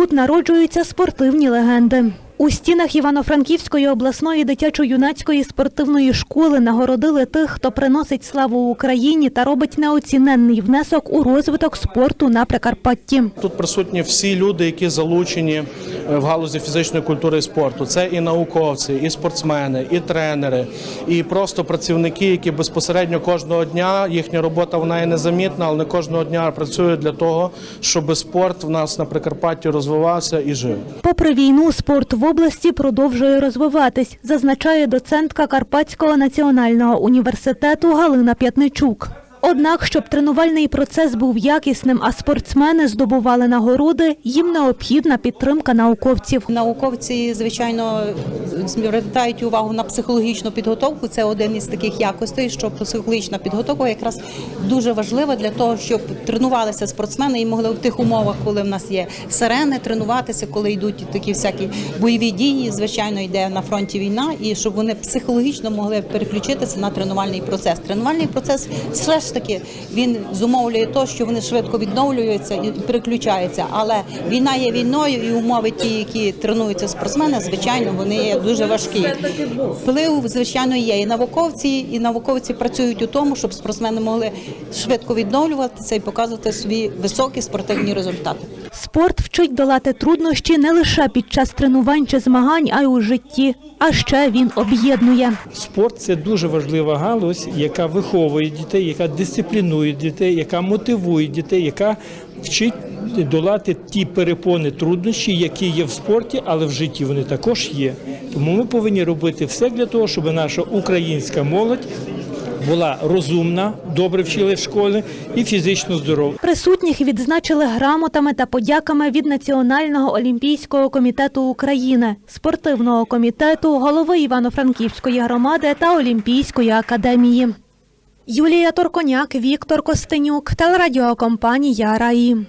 Тут народжуються спортивні легенди. У стінах Івано-Франківської обласної дитячо-юнацької спортивної школи нагородили тих, хто приносить славу Україні та робить неоціненний внесок у розвиток спорту на Прикарпатті. Тут присутні всі люди, які залучені е, в галузі фізичної культури і спорту. Це і науковці, і спортсмени, і тренери, і просто працівники, які безпосередньо кожного дня їхня робота вона є незамітна, але не кожного дня працюють для того, щоб спорт в нас на Прикарпатті розвивався і жив. Попри війну, спорт в області продовжує розвиватись, зазначає доцентка Карпатського національного університету Галина П'ятничук. Однак, щоб тренувальний процес був якісним, а спортсмени здобували нагороди, їм необхідна підтримка науковців. Науковці, звичайно, звертають увагу на психологічну підготовку. Це один із таких якостей, що психологічна підготовка якраз дуже важлива для того, щоб тренувалися спортсмени і могли в тих умовах, коли в нас є сирени, тренуватися, коли йдуть такі всякі бойові дії. Звичайно, йде на фронті війна, і щоб вони психологічно могли переключитися на тренувальний процес. Тренувальний процес все ж таки він зумовлює те, що вони швидко відновлюються і переключаються. Але війна є війною, і умови ті, які тренуються спортсмени, звичайно, вони є дуже важкі. Вплив, звичайно, є. І науковці, і науковці працюють у тому, щоб спортсмени могли швидко відновлюватися і показувати свої високі спортивні результати. Спорт вчить долати труднощі не лише під час тренувань чи змагань, а й у житті. А ще він об'єднує. Спорт це дуже важлива галузь, яка виховує дітей, яка дисциплінує дітей, яка мотивує дітей, яка вчить долати ті перепони труднощі, які є в спорті, але в житті вони також є. Тому ми повинні робити все для того, щоб наша українська молодь була розумна, добре вчили в школі і фізично здорова. Присутніх відзначили грамотами та подяками від Національного олімпійського комітету України, спортивного комітету, голови Івано-Франківської громади та Олімпійської академії. Юлія Торконяк, Віктор Костенюк, телерадіокомпанія Раї.